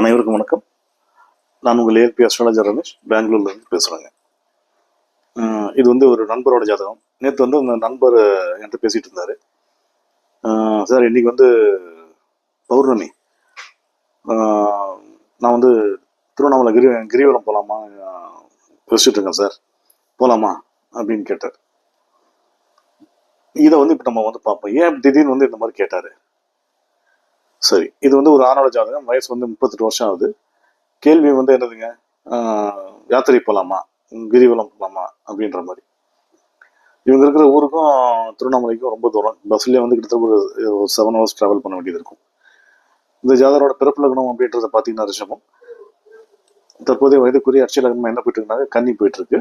அனைவருக்கும் வணக்கம். நான் உங்கள் ஏற்பி அஸ்ட்ராலஜர் ரமேஷ் பெங்களூர்லேருந்து பேசுகிறேங்க இது வந்து ஒரு நண்பரோட ஜாதகம். நேற்று வந்து அந்த நண்பர் என்கிட்ட பேசிகிட்டு இருந்தார். சார் இன்னைக்கு வந்து பௌர்ணமி. நான் வந்து திருவண்ணாமலை கிரி கிரிவலம் போகலாமா யோசிச்சுட்டு இருக்கேன் சார். போகலாமா அப்படின்னு கேட்டார். இதை வந்து இப்போ நம்ம வந்து பார்ப்போம். ஏன் திடீர்னு வந்து இந்த மாதிரி கேட்டார்? சரி இது வந்து ஒரு ஆணோட ஜாதகம் வயசு வந்து முப்பத்தெட்டு வருஷம் ஆகுது. கேள்வி வந்து என்னதுங்க? யாத்திரை போகலாமா கிரிவலம் போகலாமா அப்படின்ற மாதிரி. இவங்க இருக்கிற ஊருக்கும் திருவண்ணாமலைக்கும் ரொம்ப தூரம். பஸ்லேயே வந்து கிட்டத்தட்ட ஒரு செவன் ஹவர்ஸ் ட்ராவல் பண்ண வேண்டியது இருக்கும். இந்த ஜாதகரோட பிறப்பு லக்னம் அப்படின்றத பார்த்தீங்கன்னா ரிஷபம். தற்போதைய வயதுக்குரிய அட்சய லக்னம் என்ன போயிட்டு இருக்காங்க கன்னி போயிட்டு இருக்கு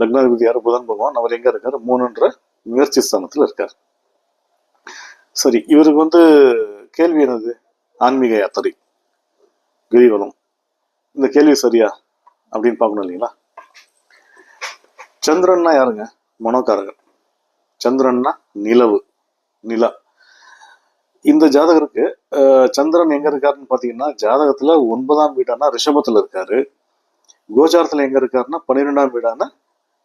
லக்னாதிபதி யார்? புதன் பகவான். அவர் எங்க இருக்காரு? மூணுன்ற முயற்சி ஸ்தானத்தில் இருக்கார். சரி இவருக்கு வந்து கேள்வி என்னது? ஆன்மீக யாத்திரை கிரிவலம் இந்த கேள்வி சரியா? அப்படின்னு பார்க்கணும் இல்லைங்களா? சந்திரன்னா யாருங்க? மனோகாரகன் சந்திரன்னா நிலவு நிலா. இந்த ஜாதகருக்கு சந்திரன் எங்க இருக்காருன்னு பாத்தீங்கன்னா ஜாதகத்துல ஒன்பதாம் வீடானா ரிஷபத்துல இருக்காரு. கோச்சாரத்துல எங்க இருக்காருன்னா பன்னிரெண்டாம் வீடான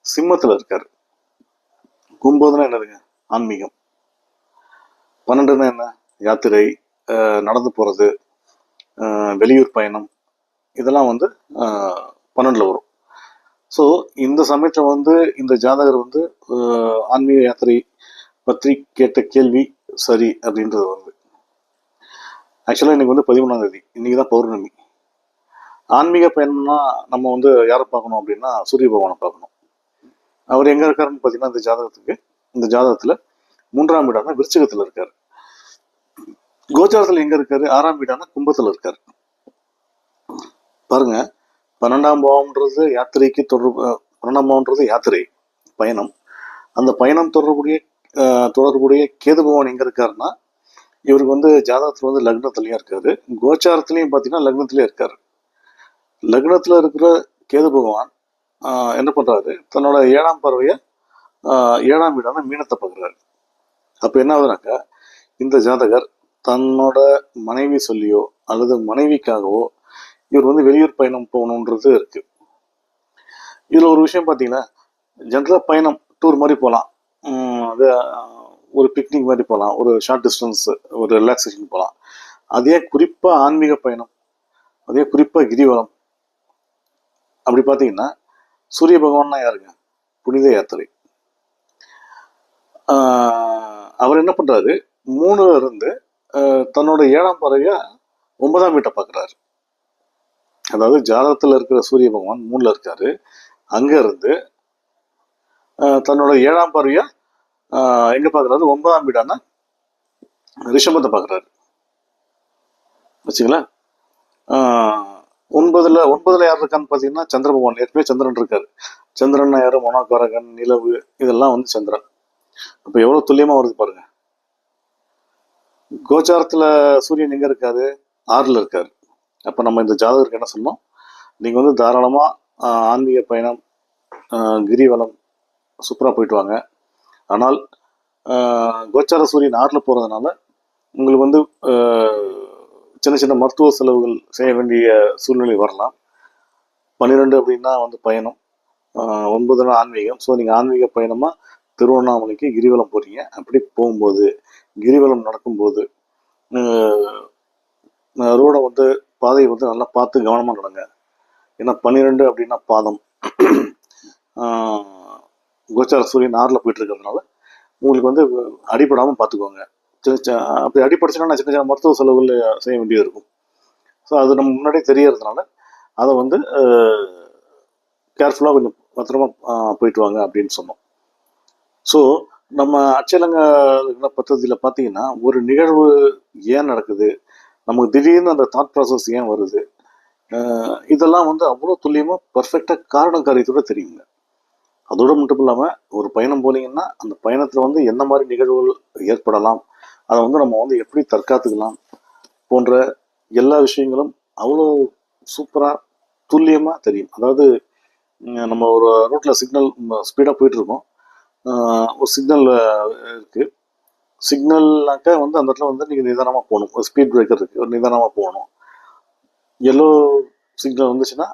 சிம்மத்துல இருக்காரு. கும்போதுனா என்னதுங்க? ஆன்மீகம். பன்னெண்டுனா என்ன? யாத்திரை நடந்து போகிறது வெளியூர் பயணம் இதெல்லாம் வந்து பன்னெண்டில் வரும். ஸோ இந்த சமயத்தில் வந்து இந்த ஜாதகர் வந்து ஆன்மீக யாத்திரை பற்றி கேட்ட கேள்வி சரி அப்படின்றது வந்து. ஆக்சுவலாக இன்னைக்கு வந்து பதிமூணாம் தேதி. இன்றைக்கி தான் பௌர்ணமி. ஆன்மீக பயணம்னா நம்ம வந்து யாரை பார்க்கணும் அப்படின்னா சூரிய பகவானை பார்க்கணும். அவர் எங்கே இருக்காருன்னு பார்த்தீங்கன்னா இந்த ஜாதகத்துக்கு இந்த ஜாதகத்தில் மூன்றாம் வீடான விருச்சகத்தில் இருக்கார். கோச்சாரத்தில் எங்க இருக்காரு? ஆறாம் வீடான கும்பத்துல இருக்காரு. பாருங்க பன்னெண்டாம் பாவம்ன்றது யாத்திரைக்கு தொடர்பு பன்னெண்டாம் பாவம்ன்றது யாத்திரை பயணம். அந்த பயணம் தொடர்புடைய தொடர்புடைய கேது பகவான் எங்க இருக்காருன்னா இவருக்கு வந்து ஜாதகத்துல வந்து லக்னத்துலயும் இருக்காரு. கோச்சாரத்திலையும் பார்த்தீங்கன்னா லக்னத்திலயே இருக்காரு. லக்னத்துல இருக்கிற கேது பகவான் என்ன பண்றாரு? தன்னோட ஏழாம் பறவையை ஏழாம் வீடான மீனத்தை பார்க்குறாரு. அப்போ என்ன ஆகுதுனாக்கா இந்த ஜாதகர் தன்னோட மனைவி சொல்லியோ அல்லது மனைவிக்காகவோ இவர் வந்து வெளியூர் பயணம் போகணுன்றது இருக்கு. இதில் ஒரு விஷயம் பார்த்தீங்கன்னா ஜென்ரலாக பயணம் டூர் மாதிரி போகலாம் அது ஒரு பிக்னிக் மாதிரி போகலாம் ஒரு ஷார்ட் டிஸ்டன்ஸ் ஒரு ரிலாக்ஸேஷன் போகலாம் அதே குறிப்பாக ஆன்மீக பயணம் அதே குறிப்பாக கிரிவலம். அப்படி பார்த்தீங்கன்னா சூரிய பகவான்னா யாருங்க? புனித யாத்திரை. அவர் என்ன பண்றாரு? மூணுல இருந்து தன்னோட ஏழாம் பறவையா ஒன்பதாம் வீட்டை பார்க்குறாரு. அதாவது ஜாதகத்தில் இருக்கிற சூரிய பகவான் மூணுல இருக்காரு. அங்கேருந்து தன்னோட ஏழாம் பறவையா எங்கே பார்க்குறாரு? பார்க்கறாரு ஒன்பதாம் வீடான ரிஷபத்தை பார்க்கறாரு. வச்சுங்களா ஆஹ் ஒன்பதுல ஒன்பதுல யார் இருக்கான்னு பார்த்தீங்கன்னா சந்திர பகவான். ஏற்கனவே சந்திரன் இருக்காரு. சந்திரன் யார்? மொனாக்காரகன் நிலவு இதெல்லாம் வந்து சந்திரன். அப்போ எவ்வளவு துல்லியமாக வருது பாருங்க. கோச்சாரத்தில் சூரியன் எங்கே இருக்காரு? ஆறில் இருக்காரு. அப்போ நம்ம இந்த ஜாதகருக்கு என்ன சொன்னோம் நீங்கள் வந்து தாராளமாக ஆன்மீக பயணம் கிரிவலம் சூப்பராக போயிட்டு வாங்க. ஆனால் கோச்சார சூரியன் ஆறில் போகிறதுனால உங்களுக்கு வந்து சின்ன சின்ன மருத்துவ செலவுகள் செய்ய வேண்டிய சூழ்நிலை வரலாம். பன்னிரெண்டு அப்படின்னா வந்து பயணம். ஒன்பதுனா ஆன்மீகம். ஸோ நீங்கள் ஆன்மீக பயணமாக திருவண்ணாமலைக்கு கிரிவலம் போறீங்க. அப்படி போகும்போது கிரிவலம் நடக்கும்போது ரோடை வந்து பாதையை வந்து நல்லா பார்த்து கவனமாக நடங்க. ஏன்னா பன்னிரெண்டு அப்படின்னா பாதம். கோச்சார சூரியன் ஆறில் போயிட்டு இருக்கிறதுனால உங்களுக்கு வந்து அடிபடாமல் பார்த்துக்கோங்க. சின்ன சின்ன அப்படி அடிப்படைச்சுன்னா நான் சின்ன சின்ன மருத்துவ செலவுகள் செய்ய வேண்டியது இருக்கும் ஸோ அது நம்ம முன்னாடியே தெரியறதுனால அதை வந்து கேர்ஃபுல்லாக கொஞ்சம் பத்திரமா போயிட்டு வாங்க அப்படின்னு சொன்னோம். ஸோ நம்ம அச்சலங்க பத்திரத்தில் பார்த்தீங்கன்னா ஒரு நிகழ்வு ஏன் நடக்குது? நமக்கு திடீர்னு அந்த தாட் ப்ராசஸ் ஏன் வருது? இதெல்லாம் வந்து அவ்வளோ துல்லியமாக பர்ஃபெக்டாக காரண காரியத்தோட தெரியுங்க. அதோடு மட்டும் இல்லாமல் ஒரு பயணம் போனீங்கன்னா அந்த பயணத்தில் வந்து என்ன மாதிரி நிகழ்வுகள் ஏற்படலாம்? அதை வந்து நம்ம வந்து எப்படி தற்காத்துக்கலாம்? போன்ற எல்லா விஷயங்களும் அவ்வளோ சூப்பராக துல்லியமாக தெரியும். அதாவது நம்ம ஒரு ரோட்டில் சிக்னல் ஸ்பீடாக போயிட்டுருக்கோம் ஒரு சிக்னல் இருக்குது சிக்னல்னாக்கா வந்து அந்த இடத்துல வந்து நீங்கள் நிதானமாக போகணும். ஒரு ஸ்பீட் பிரேக்கர் இருக்குது ஒரு நிதானமாக போகணும். எல்லோ சிக்னல் வந்துச்சுன்னா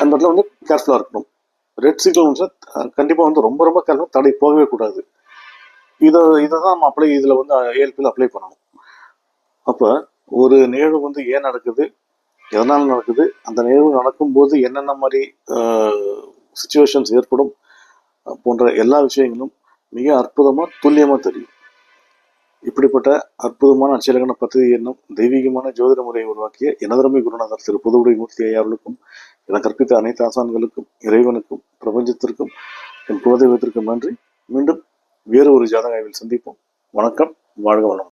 அந்த இடத்துல வந்து கேர்ஃபுல்லாக இருக்கணும். ரெட் சிக்னல் வந்துச்சுன்னா கண்டிப்பாக வந்து ரொம்ப ரொம்ப கேர்ஃபுல்லாக தடை போகவே கூடாது. இதை இதை தான் நம்ம அப்ளை இதில் வந்து ஏஎல்பியில் அப்ளை பண்ணணும். அப்போ ஒரு நிகழ்வு வந்து ஏன் நடக்குது? எதனால் நடக்குது? அந்த நிகழ்வு நடக்கும்போது என்னென்ன மாதிரி சுச்சுவேஷன்ஸ் ஏற்படும்? போன்ற எல்லா விஷயங்களும் மிக அற்புதமாக துல்லியமாக தெரியும். இப்படிப்பட்ட அற்புதமான அச்சலகன பத்திரிகை என்னும் தெய்வீகமான ஜோதிட முறையை உருவாக்கிய எனதரமை குருநாதர் திரு புதுவுடை மூர்த்தி ஐயாவர்களுக்கும் என கற்பித்த அனைத்து ஆசான்களுக்கும் இறைவனுக்கும் பிரபஞ்சத்திற்கும் என் குலதெய்வத்திற்கும் நன்றி. மீண்டும் வேறு ஒரு ஜாதக சந்திப்போம். வணக்கம் வாழ்க வளம்